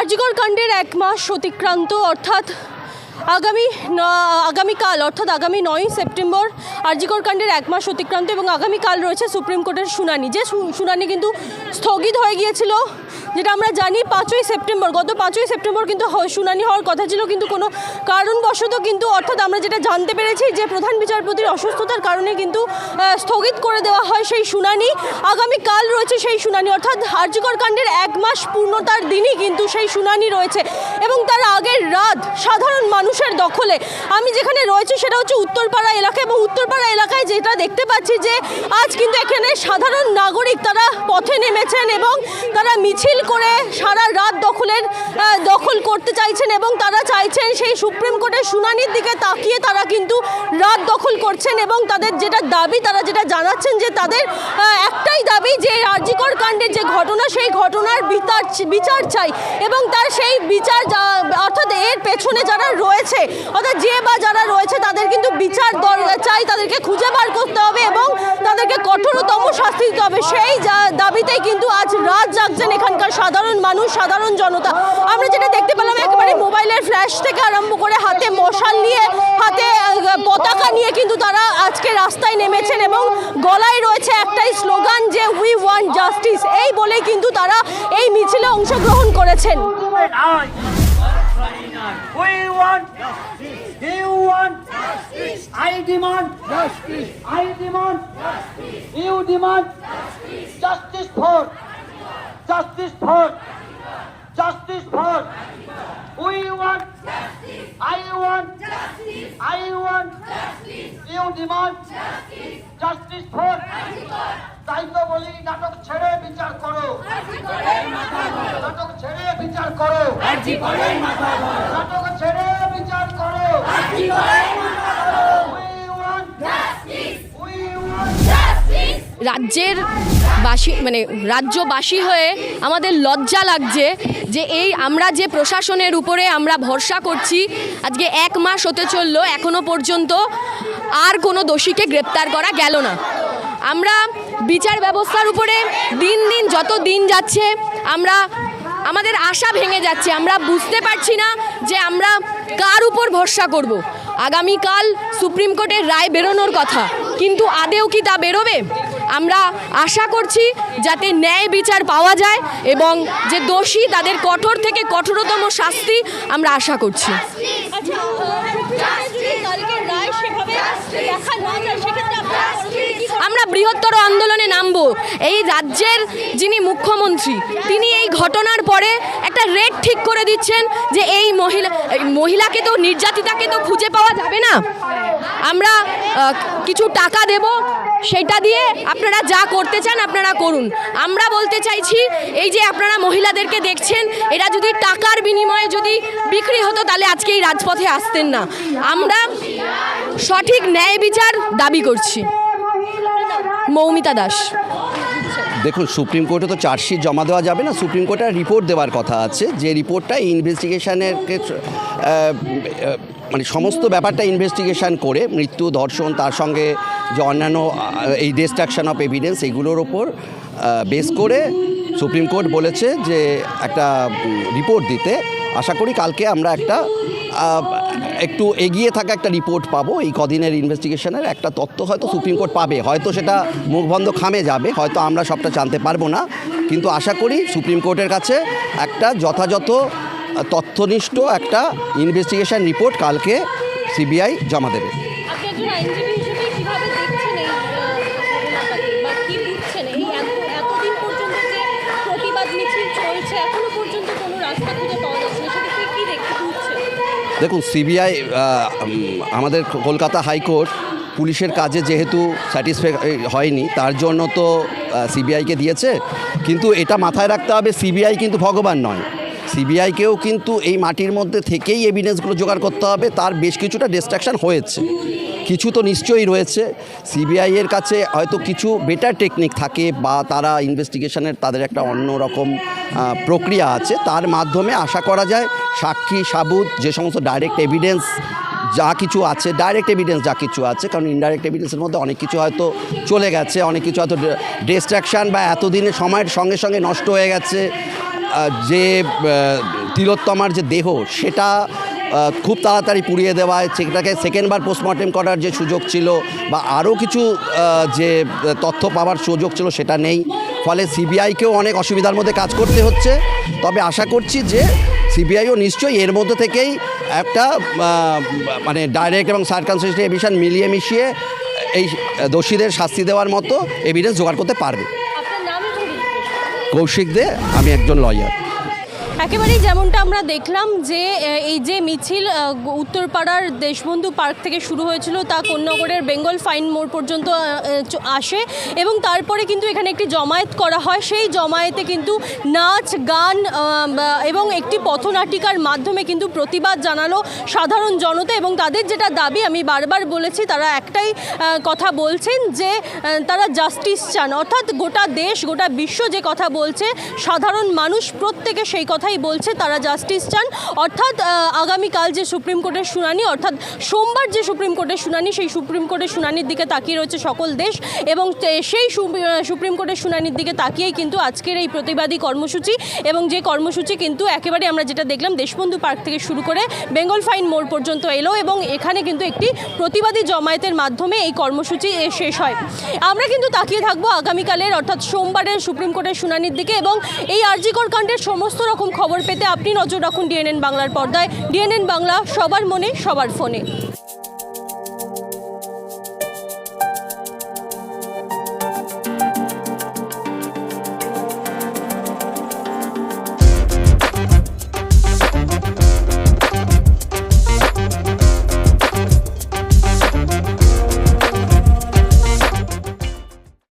আরজিকর কাণ্ডের এক মাস অতিক্রান্ত, অর্থাৎ আগামী আগামীকাল, অর্থাৎ আগামী নয়ই সেপ্টেম্বর আরজিকর কাণ্ডের এক মাস অতিক্রান্ত এবং আগামীকাল রয়েছে সুপ্রিম কোর্টের শুনানি। যে শুনানি কিন্তু স্থগিত হয়ে গিয়েছিল যেটা আমরা জানি পাঁচই সেপ্টেম্বর, গত পাঁচই সেপ্টেম্বর কিন্তু শুনানি হওয়ার কথা ছিল, কিন্তু কোনো কারণবশত কিন্তু, অর্থাৎ আমরা যেটা জানতে পেরেছি যে প্রধান বিচারপতির অসুস্থতার কারণে কিন্তু স্থগিত করে দেওয়া হয় সেই শুনানি। আগামীকাল রয়েছে সেই শুনানি, অর্থাৎ হার্যিকর কাণ্ডের এক মাস পূর্ণতার দিনই কিন্তু সেই শুনানি রয়েছে। এবং তার আগের রাত সাধারণ মানুষের দখলে। আমি যেখানে রয়েছি সেটা হচ্ছে উত্তরপাড়া এলাকা এবং উত্তরপাড়া এলাকায় যেটা দেখতে পাচ্ছি যে, আজ কিন্তু এখানে সাধারণ নাগরিক তারা পথে নেমেছেন এবং তারা মিছিল করে সারা রাত দখলের দখল করতে চাইছেন এবং তারা চাইছেন সেই সুপ্রিম কোর্টের শুনানির দিকে তাকিয়ে তারা কিন্তু রাত দখল করছেন এবং তাদের যেটা দাবি, তারা যেটা জানাচ্ছেন যে তাদের একটাই দাবি যে আরজিকর কাণ্ডের যে ঘটনা, সেই ঘটনার বিচার বিচার চাই এবং তার সেই বিচার অর্থাৎ এর পেছনে যারা রয়েছে, অর্থাৎ যে বা যারা রয়েছে তাদের কিন্তু বিচার চাই, তাদেরকে খুঁজে বার করতে হবে এবং তাদেরকে কঠোরতম শাস্তি দিতে হবে। সেই দাবিতেই কিন্তু আজ রাত জাগছেন এখানকার সাধারণ মানুষ, সাধারণ জনতা আমরা যেটা দেখতে পেলাম, একেবারে মোবাইলের ফ্ল্যাশ থেকে আরম্ভ করে হাতে মশাল নিয়ে, হাতে পতাকা নিয়ে কিন্তু তারা আজকে রাস্তায় নেমেছেন এবং গলায় রয়েছে একটাই স্লোগান যে উই ওয়ান্ট জাস্টিস এই বলে কিন্তু তারা এই মিছিলে অংশগ্রহণ করেছেন justice. Justice. I demand justice. Justice. You demand justice. Justice for. Justice for. Justice for. We want justice. I want justice. I want justice. You demand justice. Justice for. তাই তো বলি নাটক ছেড়ে বিচার করো নাটক ছেড়ে বিচার করো নাটক ছেড়ে বিচার করো We want justice. We want রাজ্যের বাসী মানে রাজ্যবাসী হয়ে আমাদের লজ্জা লাগছে যে এই আমরা যে প্রশাসনের উপরে আমরা ভরসা করছি, আজকে এক মাস হতে চলল, এখনও পর্যন্ত আর কোনো দোষীকে গ্রেপ্তার করা গেল না। আমরা বিচার ব্যবস্থার উপরে দিন দিন যত দিন যাচ্ছে, আমরা আমাদের আশা ভেঙে যাচ্ছে, আমরা বুঝতে পারছি না যে আমরা কার উপর ভরসা করব। আগামীকাল সুপ্রিম কোর্টের রায় বেরোনোর কথা, কিন্তু আদেও কি তা বেরোবে? আমরা আশা করছি যাতে ন্যায় বিচার পাওয়া যায় এবং যে দোষী তাদের কঠোর থেকে কঠোরতম শাস্তি আমরা আশা করছি। আমরা বৃহত্তর আন্দোলনে নামব। এই রাজ্যের যিনি মুখ্যমন্ত্রী তিনি এই ঘটনার পরে একটা রেট ঠিক করে দিচ্ছেন যে এই মহিলা মহিলাকে তো নির্যাতিতাকে তো খুঁজে পাওয়া যাবে না। আমরা কিছু টাকা দেব সেটা দিয়ে আপনারা যা করতে চান আপনারা করুন। আমরা বলতে চাইছি, এই যে আপনারা মহিলাদেরকে দেখছেন, এরা যদি টাকার বিনিময়ে যদি বিক্রি হতো, তাহলে আজকে এই রাজপথে আসতেন না। আমরা সঠিক ন্যায় বিচার দাবি করছি। মৌমিতা দাস। দেখুন, সুপ্রিম কোর্টে তো চার্জশিট জমা দেওয়া যাবে না। সুপ্রিম কোর্টে রিপোর্ট দেওয়ার কথা আছে। যে রিপোর্টটা ইনভেস্টিগেশনের মানে সমস্ত ব্যাপারটা ইনভেস্টিগেশন করে মৃত্যু, ধর্ষণ, তার সঙ্গে যে অন্যান্য এই ডিস্ট্রাকশন অফ এভিডেন্স এগুলোর ওপর বেস করে সুপ্রিম কোর্ট বলেছে যে একটা রিপোর্ট দিতে। আশা করি কালকে আমরা একটা একটু এগিয়ে থাকা একটা রিপোর্ট পাবো এই কদিনের ইনভেস্টিগেশনের একটা তথ্য হয়তো সুপ্রিম কোর্ট পাবে, হয়তো সেটা মুখবন্ধ খামে যাবে, হয়তো আমরা সবটা জানতে পারব না। কিন্তু আশা করি সুপ্রিম কোর্টের কাছে একটা যথাযথ তথ্যনিষ্ঠ একটা ইনভেস্টিগেশন রিপোর্ট কালকে সিবিআই জমা দেবে। দেখুন সিবিআই আমাদের কলকাতা হাইকোর্ট পুলিশের কাজে যেহেতু স্যাটিসফাই হয়নি তার জন্য তো সিবিআইকে দিয়েছে। কিন্তু এটা মাথায় রাখতে হবে সিবিআই কিন্তু ভগবান নয়। সিবিআইকেও কিন্তু এই মাটির মধ্যে থেকেই এভিডেন্সগুলো জোগাড় করতে হবে। তার বেশ কিছুটা ডিস্ট্রাকশন হয়েছে। কিছু তো নিশ্চয়ই রয়েছে। সিবিআইয়ের কাছে হয়তো কিছু বেটার টেকনিক থাকে বা তারা ইনভেস্টিগেশনের তাদের একটা অন্য রকম প্রক্রিয়া আছে। তার মাধ্যমে আশা করা যায় সাক্ষী, সাবুত, যে সমস্ত ডাইরেক্ট এভিডেন্স যা কিছু আছে ডাইরেক্ট এভিডেন্স যা কিছু আছে, কারণ ইনডাইরেক্ট এভিডেন্সের মধ্যে অনেক কিছু হয়তো চলে গেছে, অনেক কিছু হয়তো ডিস্ট্রাকশান বা এতদিনের সময়ের সঙ্গে সঙ্গে নষ্ট হয়ে গেছে। যে তিলোত্তমার যে দেহ, সেটা খুব তাড়াতাড়ি পুড়িয়ে দেওয়ায় সেটাকে সেকেন্ডবার পোস্টমর্টেম করার যে সুযোগ ছিল বা আরও কিছু যে, তথ্য পাওয়ার সুযোগ ছিল, সেটা নেই। ফলে সিবিআইকেও অনেক অসুবিধার মধ্যে কাজ করতে হচ্ছে। তবে আশা করছি যে সিবিআইও নিশ্চয়ই এর মধ্যে থেকেই একটা মানে ডাইরেক্ট এবং সার্কানসিস্টেন্ট এভিশন মিলিয়ে মিশিয়ে এই দোষীদের শাস্তি দেওয়ার মতো এভিডেন্স জোগাড় করতে পারবে আপনার নাম এবং জিজ্ঞেস কৌশিক দে আমি একজন লয়ার একেবারেই যেমনটা আমরা দেখলাম যে এই যে মিছিল উত্তরপাড়ার দেশবন্ধু পার্ক থেকে শুরু হয়েছিল, তা কোন্নগরের বেঙ্গল ফাইন মোড় পর্যন্ত আসে এবং তারপরে কিন্তু এখানে একটি জমায়েত করা হয়। সেই জমায়েতে কিন্তু নাচ, গান এবং একটি পথনাটিকার মাধ্যমে কিন্তু প্রতিবাদ জানালো সাধারণ জনতা এবং তাদের যেটা দাবি, আমি বারবার বলেছি, তারা একটাই কথা বলছেন যে তারা জাস্টিস চান। অর্থাৎ গোটা দেশ, গোটা বিশ্ব যে কথা বলছে, সাধারণ মানুষ প্রত্যেকে সেই কথাই বলছে, তারা জাস্টিস চান। অর্থাৎ আগামীকাল যে সুপ্রিম কোর্টের শুনানি, অর্থাৎ সোমবার যে সুপ্রিম কোর্টের শুনানি, সেই সুপ্রিম কোর্টের শুনানির দিকে তাকিয়ে রয়েছে সকল দেশ এবং সেই সুপ্রিম কোর্টের শুনানির দিকে তাকিয়েই কিন্তু আজকের এই প্রতিবাদী কর্মসূচি এবং যে কর্মসূচি কিন্তু একেবারে আমরা যেটা দেখলাম, দেশবন্ধু পার্ক থেকে শুরু করে বেঙ্গল ফাইন মোড় পর্যন্ত এলো এবং এখানে কিন্তু একটি প্রতিবাদী জমায়েতের মাধ্যমে এই কর্মসূচি শেষ হয়। আমরা কিন্তু তাকিয়ে থাকব আগামীকালের, অর্থাৎ সোমবারের সুপ্রিম কোর্টের শুনানির দিকে এবং এই আরজিকর কাণ্ডের সমস্ত রকম খবর পেতে আপনি নজর রাখুন ডিএনএন বাংলার পর্দায়। ডিএনএন বাংলা সবার মনে সবার ফোনে।